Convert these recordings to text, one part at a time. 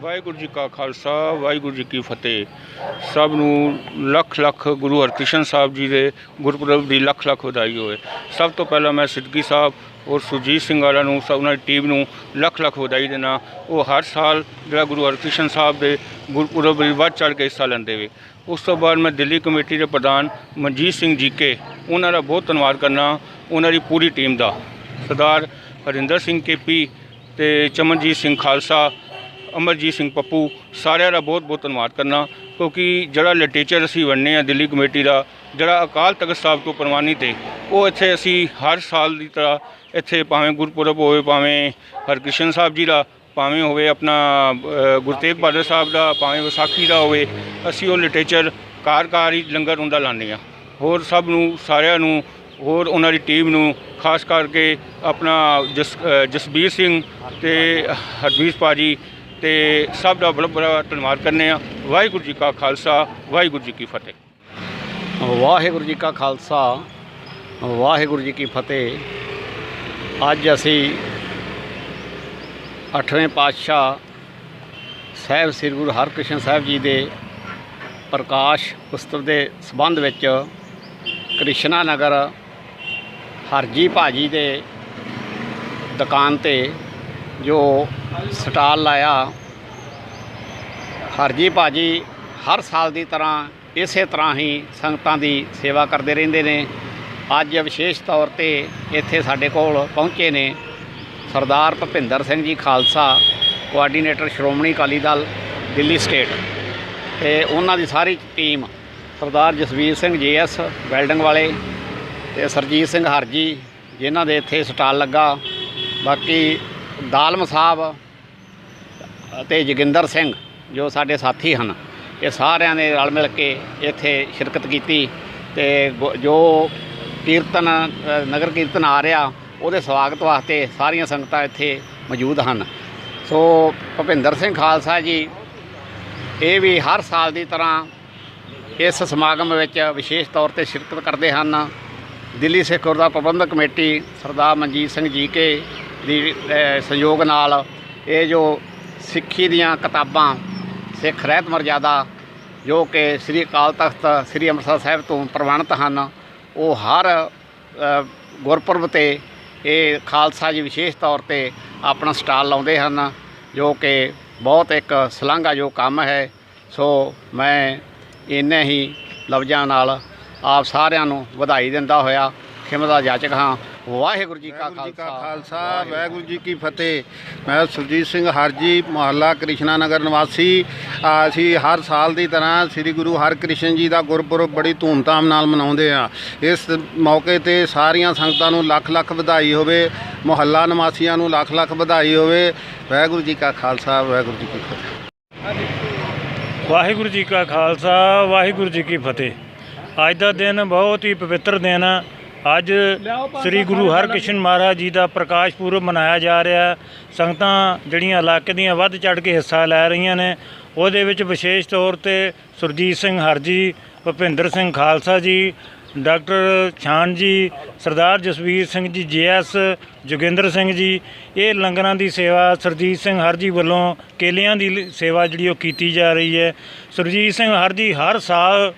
ਵਾਹਿਗੁਰੂ ਜੀ ਕਾ ਖਾਲਸਾ, ਵਾਹਿਗੁਰੂ ਜੀ ਕੀ ਫਤਿਹ। ਸਭ ਨੂੰ ਲੱਖ ਲੱਖ ਗੁਰੂ ਹਰਕ੍ਰਿਸ਼ਨ ਸਾਹਿਬ ਜੀ ਦੇ ਗੁਰਪੁਰਬ ਦੀ ਲੱਖ ਲੱਖ ਵਧਾਈ ਹੋਵੇ। ਸਭ ਤੋਂ ਪਹਿਲਾਂ ਮੈਂ ਸਿੱਧਗੀ ਸਾਹਿਬ ਔਰ ਸੁਰਜੀਤ ਸਿੰਘ ਵਾਲਾ ਨੂੰ, ਸਭ ਉਹਨਾਂ ਦੀ ਟੀਮ ਨੂੰ ਲੱਖ ਲੱਖ ਵਧਾਈ ਦੇਣਾ ਉਹ ਹਰ ਸਾਲ ਜਿਹੜਾ ਗੁਰੂ ਹਰਕ੍ਰਿਸ਼ਨ ਸਾਹਿਬ ਦੇ ਗੁਰਪੁਰਬ ਵਿੱਚ ਵੱਧ ਚੜ੍ਹ ਕੇ ਹਿੱਸਾ ਲੈਂਦੇ ਵੇ। ਉਸ ਤੋਂ ਬਾਅਦ ਮੈਂ ਦਿੱਲੀ ਕਮੇਟੀ ਦੇ ਪ੍ਰਧਾਨ ਮਨਜੀਤ ਸਿੰਘ ਜੀ ਕੇ, ਉਹਨਾਂ ਦਾ ਬਹੁਤ ਧੰਨਵਾਦ ਕਰਨਾ, ਉਹਨਾਂ ਦੀ ਪੂਰੀ ਟੀਮ ਦਾ। ਸਰਦਾਰ ਹਰਿੰਦਰ ਸਿੰਘ ਕੇਪੀ ਤੇ ਚਮਨਜੀਤ ਸਿੰਘ ਖਾਲਸਾ ਅਮਰਜੀਤ ਸਿੰਘ ਪੱਪੂ ਸਾਰਿਆਂ ਦਾ ਬਹੁਤ ਬਹੁਤ ਧੰਨਵਾਦ ਕਰਨਾ ਕਿਉਂਕਿ ਜਿਹੜਾ ਲਿਟਰੇਚਰ ਅਸੀਂ ਵੰਨੇ ਆ ਦਿੱਲੀ ਕਮੇਟੀ ਦਾ ਜਿਹੜਾ ਅਕਾਲ ਤਖਤ ਸਾਹਿਬ ਤੋਂ ਪ੍ਰਵਾਨਿਤ ਹੈ ਉਹ ਇੱਥੇ ਅਸੀਂ ਹਰ ਸਾਲ ਦੀ ਤਰ੍ਹਾਂ ਇੱਥੇ ਭਾਵੇਂ ਗੁਰਪੁਰਬ ਹੋਵੇ ਭਾਵੇਂ ਹਰਕ੍ਰਿਸ਼ਨ ਸਾਹਿਬ ਜੀ ਦਾ ਭਾਵੇਂ ਹੋਵੇ ਆਪਣਾ ਅ, ਤੇਗ ਬਹਾਦਰ ਸਾਹਿਬ ਦਾ ਭਾਵੇਂ ਵਿਸਾਖੀ ਦਾ ਹੋਵੇ ਅਸੀਂ ਉਹ ਲਿਟਰੇਚਰ ਕਾਰ ਕਾਰ ਹੀ ਲੰਗਰ ਹੁੰਦਾ ਲਾਉਂਦੇ ਆ ਹੋਰ ਸਭ ਨੂੰ ਸਾਰਿਆਂ ਨੂੰ ਹੋਰ ਉਹਨਾਂ ਦੀ ਟੀਮ ਨੂੰ ਖਾਸ ਕਰਕੇ ਆਪਣਾ ਜਸ ਜਸਬੀਰ ਸਿੰਘ ਤੇ ਹਰਮੀਤ ਪਾਜੀ ਤੇ ਸਭ ਦਾ ਬੜਾ ਬੜਾ ਧੰਨਵਾਦ ਕਰਨੇ ਆ। ਵਾਹਿਗੁਰੂ ਜੀ ਕਾ ਖਾਲਸਾ, ਵਾਹਿਗੁਰੂ ਜੀ ਕੀ ਫਤਿਹ। ਵਾਹਿਗੁਰੂ ਜੀ ਕਾ ਖਾਲਸਾ, ਵਾਹਿਗੁਰੂ ਜੀ ਕੀ ਫਤਿਹ। ਅੱਜ ਅਸੀਂ ਅੱਠਵੇਂ ਪਾਤਸ਼ਾਹ ਸਾਹਿਬ ਸ੍ਰੀ ਗੁਰੂ ਹਰਕ੍ਰਿਸ਼ਨ ਸਾਹਿਬ ਜੀ ਦੇ ਪ੍ਰਕਾਸ਼ ਪੁਸਤਕ ਦੇ ਸੰਬੰਧ ਵਿੱਚ ਕ੍ਰਿਸ਼ਨਾ ਨਗਰ ਹਰਜੀ ਭਾਜੀ ਦੇ ਦੁਕਾਨ ਤੇ ਜੋ ਸਟਾਲ ਲਾਇਆ, ਹਰਜੀ ਭਾਜੀ ਹਰ ਸਾਲ ਦੀ ਤਰ੍ਹਾਂ, ਇਸੇ ਤਰ੍ਹਾਂ ਹੀ ਸੰਗਤਾਂ ਦੀ ਸੇਵਾ ਕਰਦੇ ਰਹਿੰਦੇ ਨੇ। ਅੱਜ ਵਿਸ਼ੇਸ਼ ਤੌਰ ਤੇ ਇੱਥੇ ਸਾਡੇ ਕੋਲ ਪਹੁੰਚੇ ਨੇ ਸਰਦਾਰ ਭੁਪਿੰਦਰ ਸਿੰਘ ਜੀ ਖਾਲਸਾ ਕੋਆਰਡੀਨੇਟਰ ਸ਼੍ਰੋਮਣੀ ਅਕਾਲੀ ਦਲ, ਦਿੱਲੀ ਸਟੇਟ। ਤੇ ਉਹਨਾਂ ਦੀ ਸਾਰੀ team, Sardar Jasvir Singh GS welding ਵਾਲੇ ਤੇ ਸਰਜੀਤ ਸਿੰਘ ਹਰਜੀ, ਜਿਨ੍ਹਾਂ ਦੇ ਇੱਥੇ ਸਟਾਲ ਲੱਗਾ। ਬਾਕੀ ਦਾਲਮ ਸਾਹਿਬ ਅਤੇ ਜੋਗਿੰਦਰ ਸਿੰਘ, ਜੋ ਸਾਡੇ ਸਾਥੀ ਹਨ, ਇਹ ਸਾਰਿਆਂ ਨੇ ਰਲ ਮਿਲ ਕੇ ਇੱਥੇ ਸ਼ਿਰਕਤ ਕੀਤੀ ਤੇ ਗੁ- ਜੋ ਕੀਰਤਨ ਨਗਰ ਕੀਰਤਨ ਆ ਰਿਹਾ, ਉਹਦੇ ਸਵਾਗਤ ਵਾਸਤੇ ਸਾਰੀਆਂ ਸੰਗਤਾਂ ਇੱਥੇ ਮੌਜੂਦ ਹਨ। ਸੋ ਭੁਪਿੰਦਰ ਸਿੰਘ ਖਾਲਸਾ ਜੀ, ਇਹ ਵੀ ਹਰ ਸਾਲ ਦੀ ਤਰ੍ਹਾਂ ਇਸ ਸਮਾਗਮ ਵਿੱਚ ਵਿਸ਼ੇਸ਼ ਤੌਰ ਤੇ ਸ਼ਿਰਕਤ ਕਰਦੇ ਹਨ। Delhi Sikh Gurdwara Prabandhak committee Sardar Manjit Singh G K ਦੀ ਸਹਿਯੋਗ ਨਾਲ ਇਹ ਜੋ ਸਿੱਖੀ ਦੀਆਂ ਕਿਤਾਬਾਂ ਸਿੱਖ ਰਹਿਤ ਮਰਜ਼ਾਦਾ ਜੋ ਕਿ ਸ੍ਰੀ ਅਕਾਲ ਤਖਤ, ਸ੍ਰੀ ਅੰਮ੍ਰਿਤਸਰ ਸਾਹਿਬ ਤੋਂ ਪ੍ਰਵਾਨਿਤ ਹਨ, ਉਹ ਹਰ ਗੁਰਪੁਰਬ ਤੇ ਇਹ ਖਾਲਸਾ ਜੀ ਵਿਸ਼ੇਸ਼ ਤੌਰ ਤੇ ਆਪਣਾ ਸਟਾਲ ਲਾਉਂਦੇ ਹਨ, ਜੋ ਕਿ ਬਹੁਤ ਇੱਕ ਸ਼ਲਾਘਾਯੋਗ ਕੰਮ ਹੈ। ਸੋ ਮੈਂ ਇੰਨੇ ਹੀ ਲਫ਼ਜ਼ਾਂ ਨਾਲ ਆਪ ਸਾਰਿਆਂ ਨੂੰ ਵਧਾਈ ਦਿੰਦਾ ਹੋਇਆ ਖਿਮਤ ਦਾ ਜਾਚਕ ਹਾਂ। ਵਾਹਿਗੁਰੂ ਜੀ ਕਾ ਵਾਹਿਗੁਰੂ ਜੀ ਕਾ ਖਾਲਸਾ। ਖਾਲਸਾ ਵਾਹਿਗੁਰੂ ਜੀ ਕੀ ਫਤਿਹ। ਮੈਂ ਸੁਰਜੀਤ ਸਿੰਘ ਹਰਜੀ ਮੁਹੱਲਾ ਕ੍ਰਿਸ਼ਨਾ ਨਗਰ ਨਿਵਾਸੀ। ਆ, ਅਸੀਂ ਹਰ ਸਾਲ ਦੀ ਤਰ੍ਹਾਂ ਸ੍ਰੀ ਗੁਰੂ ਹਰਕ੍ਰਿਸ਼ਨ ਜੀ ਦਾ ਗੁਰਪੁਰਬ ਬੜੀ ਧੂਮਧਾਮ ਨਾਲ ਮਨਾਉਂਦੇ ਆ। ਇਸ ਮੌਕੇ ਤੇ ਸਾਰੀਆਂ ਸੰਗਤਾਂ ਨੂੰ ਲੱਖ ਲੱਖ ਵਧਾਈ ਹੋਵੇ ਮੁਹੱਲਾ ਨਿਵਾਸੀਆਂ ਨੂੰ ਲੱਖ ਲੱਖ ਵਧਾਈ ਹੋਵੇ। ਵਾਹਿਗੁਰੂ ਜੀ ਕਾ ਖਾਲਸਾ ਵਾਹਿਗੁਰੂ ਜੀ ਕੀ ਫਤਿਹ। ਵਾਹਿਗੁਰੂ ਜੀ ਕਾ ਖਾਲਸਾ ਵਾਹਿਗੁਰੂ ਜੀ ਕੀ ਫਤਿਹ। ਅੱਜ ਦਾ ਦਿਨ ਬਹੁਤ ਹੀ ਪਵਿੱਤਰ ਦਿਨ ਹੈ ਅੱਜ ਸ੍ਰੀ ਗੁਰੂ ਹਰਕ੍ਰਿਸ਼ਨ ਮਹਾਰਾਜ ਜੀ ਦਾ ਪ੍ਰਕਾਸ਼ ਪੁਰਬ ਮਨਾਇਆ ਜਾ ਰਿਹਾ ਸੰਗਤਾਂ ਜਿਹੜੀਆਂ ਇਲਾਕੇ ਦੀਆਂ ਵੱਧ ਚੜ ਕੇ ਹਿੱਸਾ ਲੈ ਰਹੀਆਂ ਨੇ, ਉਹਦੇ ਵਿੱਚ ਵਿਸ਼ੇਸ਼ ਤੌਰ ਤੇ ਸੁਰਜੀਤ ਸਿੰਘ ਹਰਜੀ, ਭੁਪਿੰਦਰ ਸਿੰਘ ਖਾਲਸਾ ਜੀ, ਡਾਕਟਰ ਛਾਨ ਜੀ, ਸਰਦਾਰ ਜਸਵੀਰ ਸਿੰਘ ਜੀ, ਜੀਐਸ ਜੋਗਿੰਦਰ ਸਿੰਘ ਜੀ, ਇਹ ਲੰਗਰਾਂ ਦੀ ਸੇਵਾ ਸਰਜੀਤ ਸਿੰਘ ਹਰਜੀ ਵੱਲੋਂ ਕੇਲਿਆਂ ਦੀ ਲ- ਸੇਵਾ ਜਿਹੜੀ ਉਹ ਕੀਤੀ ਜਾ ਰਹੀ ਹੈ। ਸੁਰਜੀਤ ਸਿੰਘ ਹਰਜੀ ਹਰ ਸਾਲ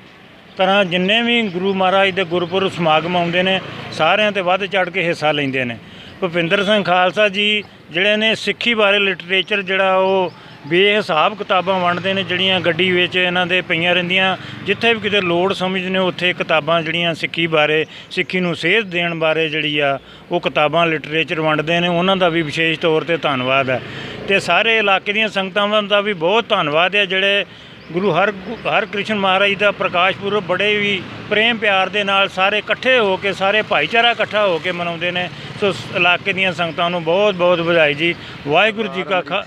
ਤਰ੍ਹਾਂ ਜਿੰਨੇ ਵੀ ਗੁਰੂ ਮਹਾਰਾਜ ਦੇ ਗੁਰਪੁਰਬ ਸਮਾਗਮ ਆਉਂਦੇ ਨੇ, ਸਾਰਿਆਂ ਤੇ ਵੱਧ ਚੜ ਕੇ ਹਿੱਸਾ ਲੈਂਦੇ ਨੇ। ਭੁਪਿੰਦਰ ਸਿੰਘ ਖਾਲਸਾ ਜੀ ਜਿਹੜੇ ਨੇ ਸਿੱਖੀ ਬਾਰੇ ਲਿਟਰੇਚਰ ਜਿਹੜਾ ਉਹ ਬੇਹਿਸਾਬ ਕਿਤਾਬਾਂ ਵੰਡਦੇ ਨੇ, ਜਿਹੜੀਆਂ ਗੱਡੀ ਵਿੱਚ ਇਹਨਾਂ ਦੇ ਪਈਆਂ ਰਹਿੰਦੀਆਂ। ਜਿੱਥੇ ਵੀ ਕਿਤੇ ਲੋੜ ਸਮਝਦੇ ਨੇ ਉੱਥੇ ਕਿਤਾਬਾਂ ਜਿਹੜੀਆਂ ਸਿੱਖੀ ਬਾਰੇ, ਸਿੱਖੀ ਨੂੰ ਸੇਧ ਦੇਣ ਬਾਰੇ ਜਿਹੜੀ ਆ, ਉਹ ਕਿਤਾਬਾਂ ਲਿਟਰੇਚਰ ਵੰਡਦੇ ਨੇ। ਉਹਨਾਂ ਦਾ ਵੀ ਵਿਸ਼ੇਸ਼ ਤੌਰ ਤੇ ਧੰਨਵਾਦ ਹੈ। ਤੇ ਸਾਰੇ ਇਲਾਕੇ ਦੀਆਂ ਸੰਗਤਾਂ ਦਾ ਵੀ ਬਹੁਤ ਧੰਨਵਾਦ ਹੈ, ਜਿਹੜੇ ਗੁਰੂ ਹਰ ਹਰ ਕ੍ਰਿਸ਼ਨ ਮਹਾਰਾਜ ਦਾ ਪ੍ਰਕਾਸ਼ ਪੁਰਬ ਬੜੇ ਵੀ ਪ੍ਰੇਮ ਪਿਆਰ ਦੇ ਨਾਲ ਸਾਰੇ ਇਕੱਠੇ ਹੋ ਕੇ, ਸਾਰੇ ਭਾਈਚਾਰਾ ਇਕੱਠਾ ਹੋ ਕੇ ਮਨਾਉਂਦੇ ਨੇ। ਸੋ ਇਲਾਕੇ ਦੀਆਂ ਸੰਗਤਾਂ ਨੂੰ ਬਹੁਤ ਬਹੁਤ ਵਧਾਈ ਜੀ। ਵਾਹਿਗੁਰੂ ਜੀ ਕਾ ਖਾ,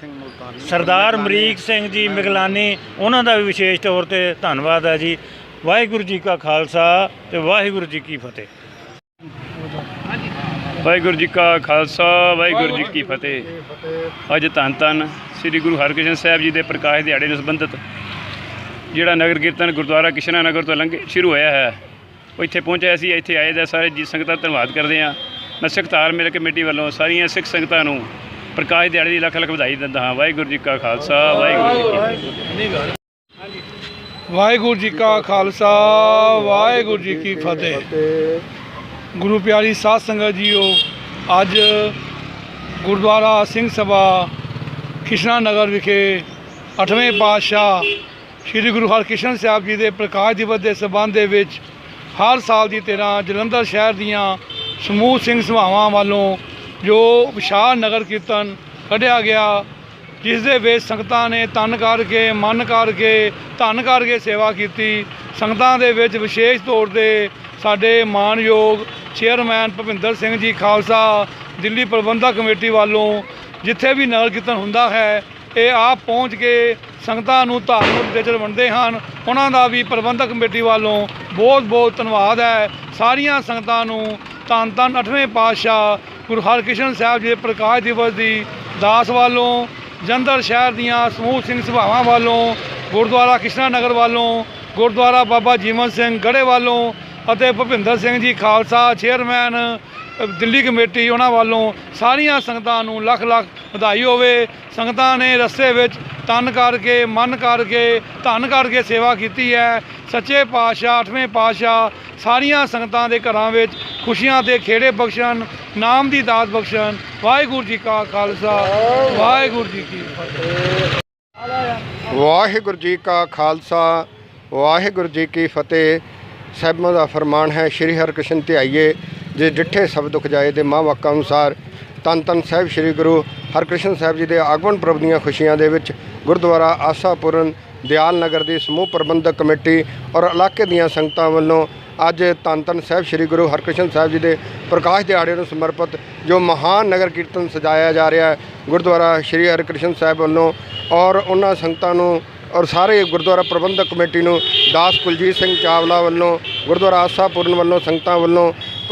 ਸਰਦਾਰ ਅਮਰੀਕ ਸਿੰਘ ਜੀ ਮਿਗਲਾਨੀ, ਉਹਨਾਂ ਦਾ ਵੀ ਵਿਸ਼ੇਸ਼ ਤੌਰ ਤੇ ਧੰਨਵਾਦ ਹੈ ਜੀ। ਵਾਹਿਗੁਰੂ ਜੀ ਕਾ ਖਾਲਸਾ ਤੇ ਵਾਹਿਗੁਰੂ ਜੀ ਕੀ ਫਤਿਹ। ਵਾਹਿਗੁਰੂ ਜੀ ਕਾ ਖਾਲਸਾ, ਵਾਹਿਗੁਰੂ ਜੀ ਕੀ ਫਤਿਹ। ਅੱਜ ਧੰਨ ਧੰਨ ਸ੍ਰੀ ਗੁਰੂ ਹਰਕ੍ਰਿਸ਼ਨ ਸਾਹਿਬ ਜੀ ਦੇ ਪ੍ਰਕਾਸ਼ ਦਿਹਾੜੇ ਨੂੰ ਸੰਬੰਧਿਤ ਜਿਹੜਾ ਨਗਰ ਕੀਰਤਨ ਗੁਰਦੁਆਰਾ ਕਿਸ਼ਨਾ ਨਗਰ ਤੋਂ ਲੰਘ ਸ਼ੁਰੂ ਹੋਇਆ ਹੈ। ਉਹ ਇੱਥੇ ਪਹੁੰਚਿਆ ਸੀ, ਇੱਥੇ ਆਏ ਦਾ ਸਾਰੇ ਜੀ ਸੰਗਤਾਂ ਦਾ ਧੰਨਵਾਦ ਕਰਦੇ ਹਾਂ। ਮੈਂ ਸਿੱਖ ਤਾਲਮੇਲ ਕਮੇਟੀ ਵੱਲੋਂ ਸਾਰੀਆਂ ਸਿੱਖ ਸੰਗਤਾਂ ਨੂੰ ਪ੍ਰਕਾਸ਼ ਦਿਹਾੜੀ ਦੀ ਲੱਖ ਲੱਖ ਵਧਾਈ ਦਿੰਦਾ ਹਾਂ। ਵਾਹਿਗੁਰੂ ਜੀ ਕਾ ਖਾਲਸਾ, ਵਾਹਿਗੁਰੂ ਜੀ ਕੀ ਫਤਿਹ। ਵਾਹਿਗੁਰੂ ਜੀ ਕਾ ਖਾਲਸਾ, ਵਾਹਿਗੁਰੂ ਜੀ ਕੀ ਫਤਿਹ। ਗੁਰੂ ਪਿਆਰੀ ਸਾਧ ਸੰਗਤ ਜੀਓ, ਅੱਜ ਗੁਰਦੁਆਰਾ ਸਿੰਘ ਸਭਾ ਕਿਸ਼ਨਾ ਨਗਰ ਵਿਖੇ 8ਵੇਂ ਪਾਤਸ਼ਾਹ ਸ੍ਰੀ ਗੁਰੂ ਹਰਕ੍ਰਿਸ਼ਨ ਸਾਹਿਬ ਜੀ ਦੇ ਪ੍ਰਕਾਸ਼ ਦਿਵਸ ਦੇ ਸਬੰਧ ਦੇ ਵਿੱਚ ਹਰ ਸਾਲ ਦੀ ਤਰ੍ਹਾਂ ਜਲੰਧਰ ਸ਼ਹਿਰ ਦੀਆਂ ਸਮੂਹ ਸਿੰਘ ਸਭਾਵਾਂ ਵੱਲੋਂ ਜੋ ਵਿਸ਼ਾਲ ਨਗਰ ਕੀਰਤਨ ਕੱਢਿਆ ਗਿਆ, ਜਿਸ ਦੇ ਵਿੱਚ ਸੰਗਤਾਂ ਨੇ ਤਨ ਕਰਕੇ, ਮਨ ਕਰਕੇ, ਧਨ ਕਰਕੇ ਸੇਵਾ ਕੀਤੀ। ਸੰਗਤਾਂ ਦੇ ਵਿੱਚ ਵਿਸ਼ੇਸ਼ ਤੌਰ ਤੇ ਸਾਡੇ ਮਾਨਯੋਗ ਚੇਅਰਮੈਨ ਭੁਪਿੰਦਰ ਸਿੰਘ ਜੀ ਖਾਲਸਾ, ਦਿੱਲੀ ਪ੍ਰਬੰਧਕ ਕਮੇਟੀ ਵੱਲੋਂ ਜਿੱਥੇ ਵੀ ਨਗਰ ਕੀਰਤਨ ਹੁੰਦਾ ਹੈ, ਇਹ ਆਪ ਪਹੁੰਚ ਕੇ ਸੰਗਤਾਂ ਨੂੰ ਧਾਰਮਿਕ ਵਿਚਰ ਵੰਡਦੇ ਹਨ। ਉਹਨਾਂ ਦਾ ਵੀ ਪ੍ਰਬੰਧਕ ਕਮੇਟੀ ਵੱਲੋਂ ਬਹੁਤ ਬਹੁਤ ਧੰਨਵਾਦ ਹੈ। ਸਾਰੀਆਂ ਸੰਗਤਾਂ ਨੂੰ ਧੰਨ ਧੰਨ 8ਵੇਂ ਪਾਤਸ਼ਾਹ ਗੁਰੂ ਹਰਕ੍ਰਿਸ਼ਨ ਸਾਹਿਬ ਜੀ ਦੇ ਪ੍ਰਕਾਸ਼ ਦਿਵਸ ਦੀ ਦਾਸ ਵੱਲੋਂ ਜੰਦਰ ਸ਼ਹਿਰ ਦੀਆਂ ਸਮੂਹ ਸਿੰਘ ਸਭਾਵਾਂ ਵੱਲੋਂ, ਗੁਰਦੁਆਰਾ ਕ੍ਰਿਸ਼ਨਾ ਨਗਰ ਵੱਲੋਂ, ਗੁਰਦੁਆਰਾ ਬਾਬਾ ਜੀਵਨ ਸਿੰਘ ਗੜੇ ਵੱਲੋਂ ਅਤੇ ਭੁਪਿੰਦਰ ਸਿੰਘ ਜੀ ਖਾਲਸਾ ਚੇਅਰਮੈਨ ਦਿੱਲੀ ਕਮੇਟੀ ਉਹਨਾਂ ਵੱਲੋਂ ਸਾਰੀਆਂ ਸੰਗਤਾਂ ਨੂੰ ਲੱਖ ਲੱਖ ਵਧਾਈ ਹੋਵੇ। ਸੰਗਤਾਂ ਨੇ ਰਸਤੇ ਵਿੱਚ ਤਨ ਕਰਕੇ, ਮਨ ਕਰਕੇ, ਧਨ ਕਰਕੇ ਸੇਵਾ ਕੀਤੀ ਹੈ। ਸੱਚੇ ਪਾਤਸ਼ਾਹ, ਅੱਠਵੇਂ ਪਾਤਸ਼ਾਹ ਸਾਰੀਆਂ ਸੰਗਤਾਂ ਦੇ ਘਰਾਂ ਵਿੱਚ ਖੁਸ਼ੀਆਂ ਦੇ ਖੇੜੇ ਬਖਸ਼ਣ, ਨਾਮ ਦੀ ਦਾਤ ਬਖਸ਼ਣ। ਵਾਹਿਗੁਰੂ ਜੀ ਕਾ ਖਾਲਸਾ, ਵਾਹਿਗੁਰੂ ਜੀ ਕੀ ਫਤਿਹ। ਵਾਹਿਗੁਰੂ ਜੀ ਕਾ ਖਾਲਸਾ, ਵਾਹਿਗੁਰੂ ਜੀ ਕੀ ਫਤਿਹ। ਸਾਹਿਬਾਂ ਦਾ ਫਰਮਾਨ ਹੈ, ਸ੍ਰੀ ਹਰਿਕ੍ਰਿਸ਼ਨ ਧਿਆਈਏ, ਜੇ ਡਿੱਠੇ ਸਭ ਦੁਖ ਜਾਏ ਦੇ ਮਾਂ ਵਾਕਾਂ ਅਨੁਸਾਰ। ਤਨ ਤਨ ਸਾਹਿਬ ਸ੍ਰੀ ਗੁਰੂ ਹਰਕ੍ਰਿਸ਼ਨ ਸਾਹਿਬ ਜੀ ਦੇ ਆਗਮਨ ਪੁਰਬ ਦੀਆਂ ਖੁਸ਼ੀਆਂ ਦੇ ਵਿੱਚ ਗੁਰਦੁਆਰਾ ਆਸਾਪੁਰਨ, ਦਿਆਲ ਨਗਰ ਦੀ ਸਮੂਹ ਪ੍ਰਬੰਧਕ ਕਮੇਟੀ ਔਰ ਇਲਾਕੇ ਦੀਆਂ ਸੰਗਤਾਂ ਵੱਲੋਂ ਅੱਜ ਧੰਨ ਧੰਨ ਸਾਹਿਬ ਸ੍ਰੀ ਗੁਰੂ ਹਰਕ੍ਰਿਸ਼ਨ ਸਾਹਿਬ ਜੀ ਦੇ ਪ੍ਰਕਾਸ਼ ਦਿਹਾੜੇ ਨੂੰ ਸਮਰਪਿਤ ਜੋ ਮਹਾਨ ਨਗਰ ਕੀਰਤਨ ਸਜਾਇਆ ਜਾ ਰਿਹਾ ਹੈ, ਗੁਰਦੁਆਰਾ ਸ੍ਰੀ ਹਰਕ੍ਰਿਸ਼ਨ ਸਾਹਿਬ ਵੱਲੋਂ ਔਰ ਉਹਨਾਂ ਸੰਗਤਾਂ ਨੂੰ ਔਰ ਸਾਰੇ ਗੁਰਦੁਆਰਾ ਪ੍ਰਬੰਧਕ ਕਮੇਟੀ ਨੂੰ ਦਾਸ ਕੁਲਜੀਤ ਸਿੰਘ ਚਾਵਲਾ ਵੱਲੋਂ, ਗੁਰਦੁਆਰਾ ਆਸਾਪੁਰਨ ਵੱਲੋਂ ਸੰਗਤਾਂ ਵੱਲੋਂ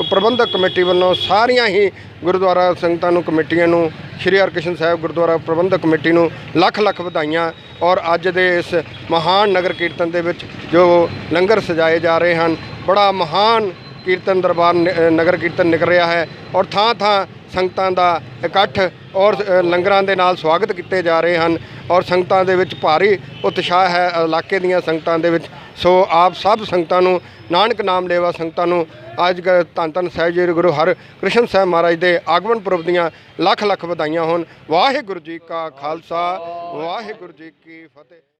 ਪ੍ਰਬੰਧਕ ਕਮੇਟੀ ਵੱਲੋਂ ਸਾਰੀਆਂ ਹੀ ਗੁਰਦੁਆਰਾ ਸੰਗਤਾਂ ਨੂੰ, ਕਮੇਟੀਆਂ ਨੂੰ, ਸ੍ਰੀ ਹਰਕ੍ਰਿਸ਼ਨ ਸਾਹਿਬ ਗੁਰਦੁਆਰਾ ਪ੍ਰਬੰਧਕ ਕਮੇਟੀ ਨੂੰ ਲੱਖ ਲੱਖ ਵਧਾਈਆਂ ਔਰ ਅੱਜ ਦੇ ਇਸ ਮਹਾਨ ਨਗਰ ਕੀਰਤਨ ਦੇ ਵਿੱਚ ਜੋ ਲੰਗਰ ਸਜਾਏ ਜਾ ਰਹੇ ਹਨ, ਬੜਾ ਮਹਾਨ ਕੀਰਤਨ ਦਰਬਾਰ ਨ- ਨਗਰ ਕੀਰਤਨ ਨਿਕਲ ਰਿਹਾ ਹੈ ਔਰ ਥਾਂ ਥਾਂ ਸੰਗਤਾਂ ਦਾ ਇਕੱਠ ਔਰ ਲੰਗਰਾਂ ਦੇ ਨਾਲ ਸਵਾਗਤ ਕੀਤੇ ਜਾ ਰਹੇ ਹਨ ਔਰ ਸੰਗਤਾਂ ਦੇ ਵਿੱਚ ਭਾਰੀ ਉਤਸ਼ਾਹ ਹੈ, ਇਲਾਕੇ ਦੀਆਂ ਸੰਗਤਾਂ ਦੇ ਵਿੱਚ ਸੋ ਆਪ ਸਭ ਸੰਗਤਾਂ ਨੂੰ, ਨਾਨਕ ਨਾਮ ਲੇਵਾ ਸੰਗਤਾਂ ਨੂੰ, ਅੱਜ ਗ- ਧੰਨ ਧੰਨ ਸਾਹਿਬ ਜੀ, ਗੁਰੂ ਹਰ ਕ੍ਰਿਸ਼ਨ ਸਾਹਿਬ ਮਹਾਰਾਜ ਦੇ ਆਗਮਨ ਪੁਰਬ ਦੀਆਂ ਲੱਖ ਲੱਖ ਵਧਾਈਆਂ ਹੋਣ। ਵਾਹਿਗੁਰੂ ਜੀ ਕਾ ਖਾਲਸਾ, ਵਾਹਿਗੁਰੂ ਜੀ ਕੀ ਫਤਿਹ।